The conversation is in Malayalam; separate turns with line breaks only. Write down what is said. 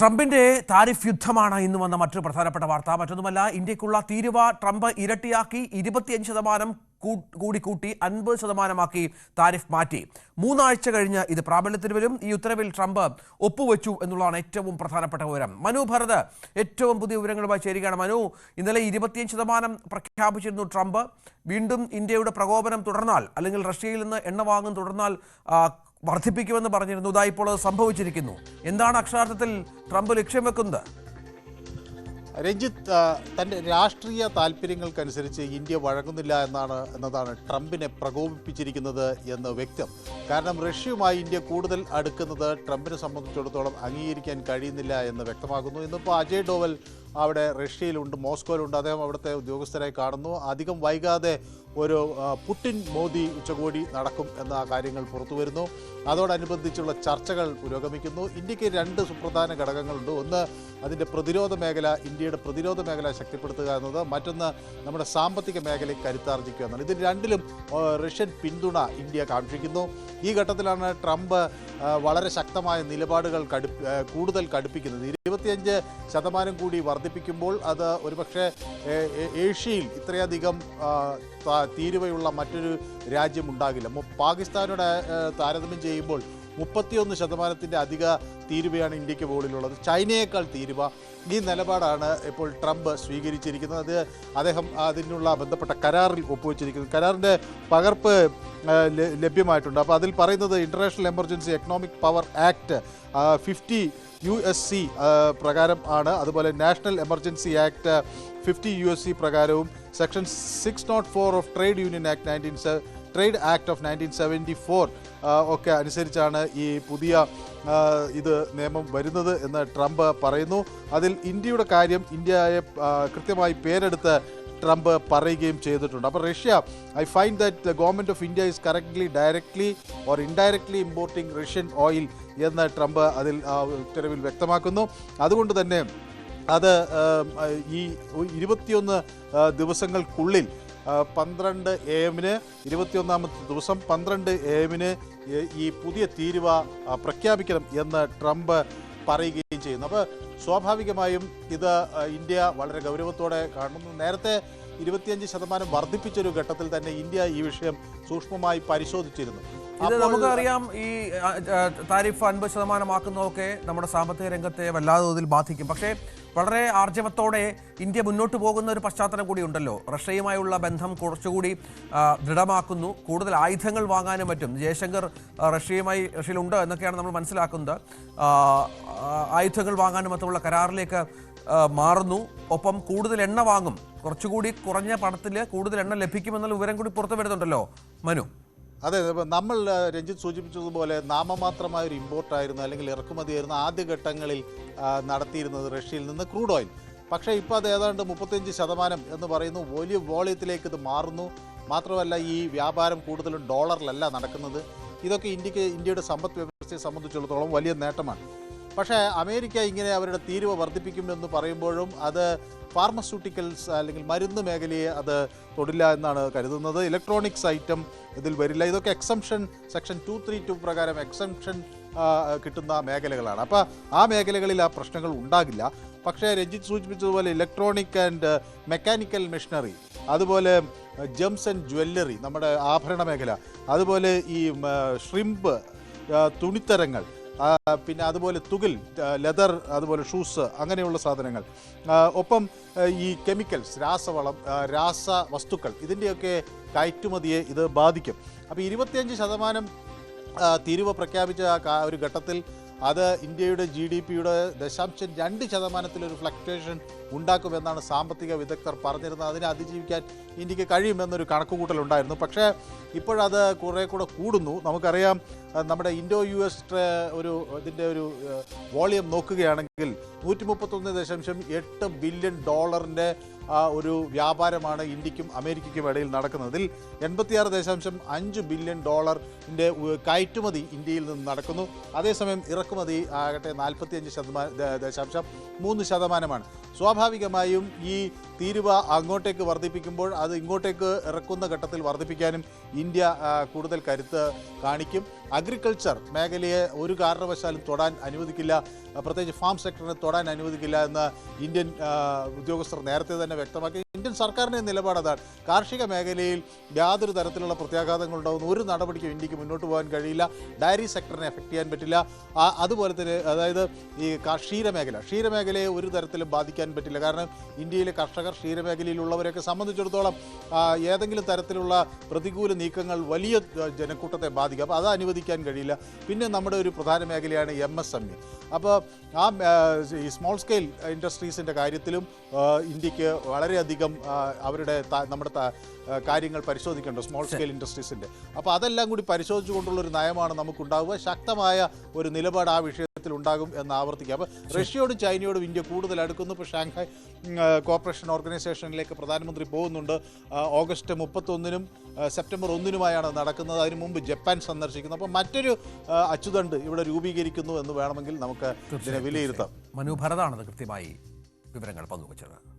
ട്രംപിന്റെ താരിഫ് യുദ്ധമാണ് ഇന്ന് വന്ന മറ്റൊരു പ്രധാനപ്പെട്ട വാർത്ത. മറ്റൊന്നുമല്ല ഇന്ത്യക്കുള്ള തീരുവ ട്രംപ് ഇരട്ടിയാക്കി ഇരുപത്തിയഞ്ച് ശതമാനം കൂടിക്കൂട്ടി കൂടി കൂട്ടി അൻപത് ശതമാനമാക്കി താരിഫ് മാറ്റി. മൂന്നാഴ്ച കഴിഞ്ഞ് ഇത് പ്രാബല്യത്തിൽ വരും. ഈ ഉത്തരവിൽ ട്രംപ് ഒപ്പുവെച്ചു എന്നുള്ളതാണ് ഏറ്റവും പ്രധാനപ്പെട്ട വിവരം. മനു ഭരത് ഏറ്റവും പുതിയ വിവരങ്ങളുമായി ചേരുകയാണ്. മനു ഇന്നലെ ഇരുപത്തിയഞ്ച് ശതമാനം പ്രഖ്യാപിച്ചിരുന്നു ട്രംപ്. വീണ്ടും ഇന്ത്യയുടെ പ്രകോപനം തുടർന്നാൽ അല്ലെങ്കിൽ റഷ്യയിൽ നിന്ന് എണ്ണ വാങ്ങും തുടർന്നാൽ വർദ്ധിപ്പിക്കുമെന്ന് പറഞ്ഞിരുന്നു. ഇതാ ഇപ്പോൾ സംഭവിച്ചിരിക്കുന്നു. എന്താണ് അക്ഷരാർത്ഥത്തിൽ ട്രംപ് ലക്ഷ്യം വെക്കുന്നത്?
രഞ്ജിത്ത് തന്റെ രാഷ്ട്രീയ താല്പര്യങ്ങൾക്കനുസരിച്ച് ഇന്ത്യ വഴങ്ങുന്നില്ല എന്നാണ് എന്നതാണ് ട്രംപിനെ പ്രകോപിപ്പിച്ചിരിക്കുന്നത് എന്ന് വ്യക്തം. കാരണം റഷ്യയുമായി ഇന്ത്യ കൂടുതൽ അടുക്കുന്നത് ട്രംപിനെ സംബന്ധിച്ചിടത്തോളം അംഗീകരിക്കാൻ കഴിയുന്നില്ല എന്ന് വ്യക്തമാക്കുന്നു. ഇന്നിപ്പോൾ അജയ് ഡോവൽ അവിടെ റഷ്യയിലുണ്ട് മോസ്കോയിലുണ്ട് അദ്ദേഹം അവിടുത്തെ ഉദ്യോഗസ്ഥരെ കാണുന്നു. അധികം വൈകാതെ ഒരു പുടിൻ മോദി ഉച്ചകോടി നടക്കും എന്ന കാര്യങ്ങൾ പുറത്തു വരുന്നു അതോടനുബന്ധിച്ചുള്ള ചർച്ചകൾ പുരോഗമിക്കുന്നു. ഇന്ത്യയ്ക്ക് രണ്ട് സുപ്രധാന ഘടകങ്ങളുണ്ട്. ഒന്ന് അതിന്റെ പ്രതിരോധ മേഖല ഇന്ത്യയുടെ പ്രതിരോധ മേഖല ശക്തിപ്പെടുത്തുക എന്നത്. മറ്റൊന്ന് നമ്മുടെ സാമ്പത്തിക മേഖലയെ കരുത്താർജിക്കുക എന്നാണ്. ഇതിൽ രണ്ടിലും റഷ്യൻ പിന്തുണ ഇന്ത്യ കാണിക്കുന്നു ഈ ഘട്ടത്തിലാണ് ട്രംപ് വളരെ ശക്തമായ നിലപാടുകൾ കടു കൂടുതൽ കടുപ്പിക്കുന്നത്. ഇരുപത്തിയഞ്ച് ശതമാനം കൂടി വർദ്ധിപ്പിക്കുമ്പോൾ അത് ഒരുപക്ഷെ ഏഷ്യയിൽ ഇത്രയധികം തീരുവയുള്ള മറ്റൊരു രാജ്യം ഉണ്ടാകില്ല. മു- പാകിസ്ഥാനോട് താരതമ്യം ചെയ്യുമ്പോൾ മുപ്പത്തിയൊന്ന് ശതമാനത്തിന്റെ അധിക തീരുവയാണ് ഇന്ത്യയ്ക്ക് മുകളിലുള്ളത്. ചൈനയേക്കാൾ തീരുവ. ഈ നിലപാടാണ് ഇപ്പോൾ ട്രംപ് സ്വീകരിച്ചിരിക്കുന്നത്. അത് അദ്ദേഹം അതിനുള്ള ബന്ധപ്പെട്ട കരാറിൽ ഒപ്പുവെച്ചിരിക്കുന്നത് കരാറിന്റെ പകർപ്പ് ലഭ്യമായിട്ടുണ്ട്. അപ്പോൾ അതിൽ പറയുന്നത് international emergency economic power act fifty U S C പ്രകാരം ആണ്. അതുപോലെ national emergency act fifty U S C പ്രകാരവും section six not four of trade union act nineteen trade act of nineteen seventy four ഒക്കെ അനുസരിച്ചാണ് ഈ പുതിയ ഇത് നിയമം വരുന്നത് എന്ന് ട്രംപ് പറയുന്നു. അതിൽ ഇന്ത്യയുടെ കാര്യം ഇന്ത്യയെ കൃത്യമായി പേരെടുത്ത് ട്രംപ് പറയുകയും ചെയ്തിട്ടുണ്ട്. അപ്പോൾ Russia I find that the government of India is correctly directly or indirectly importing Russian oil എന്ന് ട്രംപ് അതിൽ ഉത്തരവിൽ വ്യക്തമാക്കുന്നു. അതുകൊണ്ട് തന്നെ അത് ഈ ഇരുപത്തിയൊന്ന് ദിവസങ്ങൾക്കുള്ളിൽ പന്ത്രണ്ട് എ എമ്മിന് ഇരുപത്തിയൊന്നാമത്തെ ദിവസം പന്ത്രണ്ട് എ എമ്മിന് ഈ പുതിയ തീരുവ പ്രഖ്യാപിക്കണം എന്ന് ട്രംപ് പറയുകയും ചെയ്യുന്നു. അപ്പോൾ സ്വാഭാവികമായും ഇത് ഇന്ത്യ വളരെ ഗൗരവത്തോടെ കാണുന്നു. നേരത്തെ ഇരുപത്തിയഞ്ച് ശതമാനം വർദ്ധിപ്പിച്ചൊരു ഘട്ടത്തിൽ തന്നെ ഇന്ത്യ ഈ വിഷയം സൂക്ഷ്മമായി പരിശോധിച്ചിരുന്നു.
ഇത് നമുക്കറിയാം ഈ താരിഫ് അൻപത് ശതമാനമാക്കുന്നതൊക്കെ നമ്മുടെ സാമ്പത്തിക രംഗത്തെ വല്ലാതെ തോതിൽ ബാധിക്കും. പക്ഷേ വളരെ ആർജവത്തോടെ ഇന്ത്യ മുന്നോട്ട് പോകുന്ന ഒരു പശ്ചാത്തലം കൂടി ഉണ്ടല്ലോ. റഷ്യയുമായുള്ള ബന്ധം കുറച്ചുകൂടി ദൃഢമാക്കുന്നു. കൂടുതൽ ആയുധങ്ങൾ വാങ്ങാനും പറ്റും. ജയശങ്കർ റഷ്യയുമായി റഷ്യയിലുണ്ട് എന്നൊക്കെയാണ് നമ്മൾ മനസ്സിലാക്കുന്നത്. ആയുധങ്ങൾ വാങ്ങാനും മറ്റുള്ള കരാറിലേക്ക് മാറുന്നു. ഒപ്പം കൂടുതൽ എണ്ണ വാങ്ങും. കുറച്ചുകൂടി കുറഞ്ഞ പണത്തിൽ കൂടുതൽ എണ്ണ ലഭിക്കുമെന്നുള്ള വിവരം കൂടി പുറത്തു വരുന്നുണ്ടല്ലോ. മനു.
അതെ നമ്മൾ രഞ്ജിത്ത് സൂചിപ്പിച്ചതുപോലെ നാമമാത്രമായ ഒരു ഇമ്പോർട്ടായിരുന്നു അല്ലെങ്കിൽ ഇറക്കുമതിയായിരുന്നു ആദ്യഘട്ടങ്ങളിൽ ഘട്ടങ്ങളിൽ നടത്തിയിരുന്നത് റഷ്യയിൽ നിന്ന് ക്രൂഡ് ഓയിൽ. പക്ഷേ ഇപ്പോൾ അത് ഏതാണ്ട് മുപ്പത്തഞ്ച് ശതമാനം എന്ന് പറയുന്നു. വലിയ വോളിയത്തിലേക്ക് ഇത് മാറുന്നു. മാത്രമല്ല ഈ വ്യാപാരം കൂടുതലും ഡോളറിലല്ല നടക്കുന്നത്. ഇതൊക്കെ ഇന്ത്യയ്ക്ക് ഇന്ത്യയുടെ സമ്പദ് വ്യവസ്ഥയെ സംബന്ധിച്ചിടത്തോളം വലിയ നേട്ടമാണ്. പക്ഷേ അമേരിക്ക ഇങ്ങനെ അവരുടെ തീരുവ വർദ്ധിപ്പിക്കുമെന്ന് പറയുമ്പോഴും അത് ഫാർമസ്യൂട്ടിക്കൽസ് അല്ലെങ്കിൽ മരുന്ന് മേഖലയെ അത് തൊടില്ല എന്നാണ് കരുതുന്നത്. ഇലക്ട്രോണിക്സ് ഐറ്റം ഇതിൽ വരില്ല. ഇതൊക്കെ exemption section two three two പ്രകാരം എക്സംഷൻ കിട്ടുന്ന മേഖലകളാണ്. അപ്പോൾ ആ മേഖലകളിൽ ആ പ്രശ്നങ്ങൾ ഉണ്ടാകില്ല. പക്ഷേ രഞ്ജിത്ത് സൂചിപ്പിച്ചതുപോലെ ഇലക്ട്രോണിക് ആൻഡ് മെക്കാനിക്കൽ മെഷീനറി അതുപോലെ ജംസ് ആൻഡ് ജ്വല്ലറി നമ്മുടെ ആഭരണ മേഖല അതുപോലെ ഈ ഷ്രിമ്പ് തുണിത്തരങ്ങൾ പിന്നെ അതുപോലെ തുകൽ ലെതർ അതുപോലെ ഷൂസ് അങ്ങനെയുള്ള സാധനങ്ങൾ. ഒപ്പം ഈ കെമിക്കൽസ് രാസവളം രാസ വസ്തുക്കൾ ഇതിന്റെയൊക്കെ കയറ്റുമതിയെ ഇത് ബാധിക്കും. അപ്പോൾ ഇരുപത്തിയഞ്ച് ശതമാനം തീരുവ പ്രഖ്യാപിച്ച ഒരു ഘട്ടത്തിൽ അത് ഇന്ത്യയുടെ ജി ഡി പിയുടെ ദശാംശം രണ്ട് ശതമാനത്തിലൊരു ഫ്ലക്ച്വേഷൻ ഉണ്ടാക്കുമെന്നാണ് സാമ്പത്തിക വിദഗ്ധർ പറഞ്ഞിരുന്നത്. അതിനെ അതിജീവിക്കാൻ ഇന്ത്യയ്ക്ക് കഴിയുമെന്നൊരു കണക്കുകൂട്ടലുണ്ടായിരുന്നു. പക്ഷേ ഇപ്പോഴത് കുറേ കൂടെ കൂടുന്നു. നമുക്കറിയാം നമ്മുടെ ഇൻഡോ യു എസ് ഒരു ഇതിന്റെ ഒരു വോളിയം നോക്കുകയാണെങ്കിൽ നൂറ്റി മുപ്പത്തൊന്ന് ദശാംശം എട്ട് ബില്യൺ ഡോളറിന്റെ ഒരു വ്യാപാരമാണ് ഇന്ത്യക്കും അമേരിക്കയ്ക്കും ഇടയിൽ നടക്കുന്നത്. ഇതിൽ എൺപത്തിയാറ് ദശാംശം അഞ്ച് ബില്യൺ ഡോളറിന്റെ കയറ്റുമതി ഇന്ത്യയിൽ നിന്ന് നടക്കുന്നു. അതേസമയം ഇറക്കുമതി ആകട്ടെ നാൽപ്പത്തിയഞ്ച് ശതമാനം ദശാംശം മൂന്ന് ശതമാനമാണ്. സ്വാഭാവികമായും ഈ തീരുവ അങ്ങോട്ടേക്ക് വർദ്ധിപ്പിക്കുമ്പോൾ അത് ഇങ്ങോട്ടേക്ക് ഇറക്കുന്ന ഘട്ടത്തിൽ വർദ്ധിപ്പിക്കാനും ഇന്ത്യ കൂടുതൽ കരുത്ത് കാണിക്കും. അഗ്രികൾച്ചർ മേഖലയെ ഒരു കാരണവശാലും തൊടാൻ അനുവദിക്കില്ല. പ്രത്യേകിച്ച് ഫാം സെക്ടറിനെ തൊടാൻ അനുവദിക്കില്ല എന്ന് ഇന്ത്യൻ ഉദ്യോഗസ്ഥർ നേരത്തെ തന്നെ വ്യക്തമാക്കി. ഇന്ത്യൻ സർക്കാരിന്റെ നിലപാട് അതാണ്. കാർഷിക മേഖലയിൽ യാതൊരു തരത്തിലുള്ള പ്രത്യാഘാതങ്ങൾ ഉണ്ടാകുന്ന ഒരു നടപടിക്കും ഇന്ത്യയ്ക്ക് മുന്നോട്ട് പോകാൻ കഴിയില്ല. ഡയറി സെക്ടറിനെ എഫക്റ്റ് ചെയ്യാൻ പറ്റില്ല. അതുപോലെ തന്നെ അതായത് ഈ ക്ഷീരമേഖല ക്ഷീരമേഖലയെ ഒരു തരത്തിലും ബാധിക്കാൻ പറ്റില്ല. കാരണം ഇന്ത്യയിലെ കർഷകർ ക്ഷീരമേഖലയിലുള്ളവരെയൊക്കെ സംബന്ധിച്ചിടത്തോളം ഏതെങ്കിലും തരത്തിലുള്ള പ്രതികൂല നീക്കങ്ങൾ വലിയ ജനക്കൂട്ടത്തെ ബാധിക്കും. അപ്പോൾ അത് അനുവദിക്കാൻ കഴിയില്ല. പിന്നെ നമ്മുടെ ഒരു പ്രധാന മേഖലയാണ് എം എസ് എം ഇ അപ്പോൾ ആ ഈ സ്മോൾ സ്കെയിൽ ഇൻഡസ്ട്രീസിന്റെ കാര്യത്തിലും ഇന്ത്യയ്ക്ക് വളരെയധികം അവരുടെ നമ്മുടെ കാര്യങ്ങൾ പരിശോധിക്കേണ്ട സ്മോൾ സ്കെയിൽ ഇൻഡസ്ട്രീസിന്റെ അപ്പോൾ അതെല്ലാം കൂടി പരിശോധിച്ചുകൊണ്ടുള്ള ഒരു നയമാണ് നമുക്കുണ്ടാവുക. ശക്തമായ ഒരു നിലപാട് ആ വിഷയത്തിൽ ഉണ്ടാകും എന്ന് ആവർത്തിക്കുക. അപ്പോൾ റഷ്യയോടും ചൈനയോടും ഇന്ത്യ കൂടുതൽ അടുക്കുന്നു. ഇപ്പോൾ ഷാങ്ഹായ് കോപ്പറേഷൻ കോർപ്പറേഷൻ ഓർഗനൈസേഷനിലേക്ക് പ്രധാനമന്ത്രി പോകുന്നുണ്ട്. ഓഗസ്റ്റ് മുപ്പത്തൊന്നിനും സെപ്റ്റംബർ ഒന്നിനുമായാണ് നടക്കുന്നത്. അതിനു മുമ്പ് ജപ്പാൻ സന്ദർശിക്കുന്നത് അപ്പോൾ മറ്റൊരു അച്ചുതണ്ട് ഇവിടെ രൂപീകരിക്കുന്നു എന്ന് വേണമെങ്കിൽ നമുക്ക് ഇതിനെ വിലയിരുത്താം.
മനു ഭരതാണത് കൃത്യമായി വിവരങ്ങൾ പങ്കുവച്ചത്.